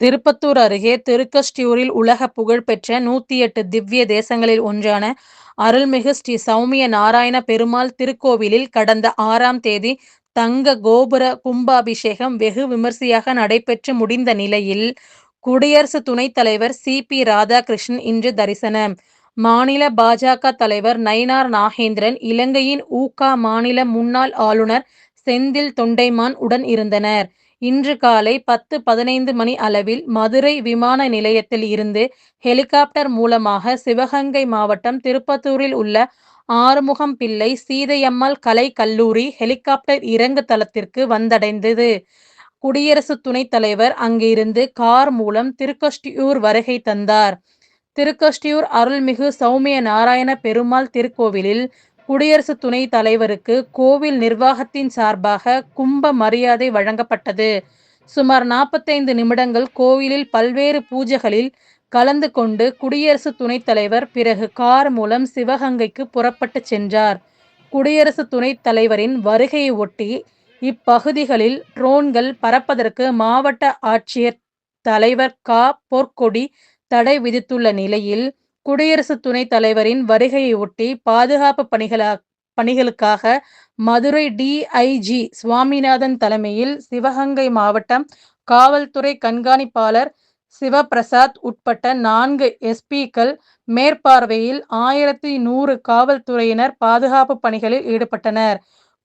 திருப்பத்தூர் அருகே திருக்கஸ்டியூரில் உலக புகழ்பெற்ற நூத்தி எட்டு திவ்ய தேசங்களில் ஒன்றான அருள்மிகு ஸ்ரீ சௌமிய நாராயண பெருமாள் திருக்கோவிலில் கடந்த ஆறாம் தேதி தங்க கோபுர கும்பாபிஷேகம் வெகு விமர்சையாக நடைபெற்று முடிந்த நிலையில், குடியரசு துணைத் தலைவர் சி. பி. ராதாகிருஷ்ணன் இன்று தரிசனம். மாநில பாஜக தலைவர் நயினார் நாகேந்திரன், இலங்கையின் ஊகா மாநில முன்னாள் ஆளுநர் செந்தில் தொண்டைமான் உடன் இருந்தனர். இன்று காலை பத்து பதினைந்து மணி அளவில் மதுரை விமான நிலையத்தில் இருந்து ஹெலிகாப்டர் மூலமாக சிவகங்கை மாவட்டம் திருப்பத்தூரில் உள்ள ஆறுமுகம்பிள்ளை சீதையம்மாள் கலை கல்லூரி ஹெலிகாப்டர் இறங்கு தளத்திற்கு வந்தடைந்தது. குடியரசு துணைத் தலைவர் அங்கிருந்து கார் மூலம் திருக்கொஷ்டியூர் வருகை தந்தார். திருக்கொஷ்டியூர் அருள்மிகு சௌமிய நாராயண பெருமாள் திருக்கோவிலில் குடியரசு துணைத் தலைவருக்கு கோவில் நிர்வாகத்தின் சார்பாக கும்ப மரியாதை வழங்கப்பட்டது. சுமார் நாற்பத்தைந்து நிமிடங்கள் கோவிலில் பல்வேறு பூஜைகளில் கலந்து கொண்டு குடியரசு துணைத் தலைவர் பிறகு கார் மூலம் சிவகங்கைக்கு புறப்பட்டு சென்றார். குடியரசு துணைத் தலைவரின் வருகையை ஒட்டி இப்பகுதிகளில் ட்ரோன்கள் பறப்பதற்கு மாவட்ட ஆட்சியர் தலைவர் கா பொற்கொடி தடை விதித்துள்ள நிலையில், குடியரசு துணைத் தலைவரின் வருகையை ஒட்டி பாதுகாப்பு பணிகளுக்காக மதுரை டிஐஜி சுவாமிநாதன் தலைமையில் சிவகங்கை மாவட்டம் காவல்துறை கண்காணிப்பாளர் சிவபிரசாத் உட்பட்ட நான்கு எஸ்பிக்கள் மேற்பார்வையில் ஆயிரத்தி நூறு காவல்துறையினர் பாதுகாப்பு பணிகளில் ஈடுபட்டனர்.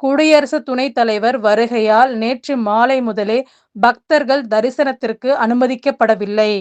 குடியரசு துணைத் தலைவர் வருகையால் நேற்று மாலை முதலே பக்தர்கள் தரிசனத்திற்கு அனுமதிக்கப்படவில்லை.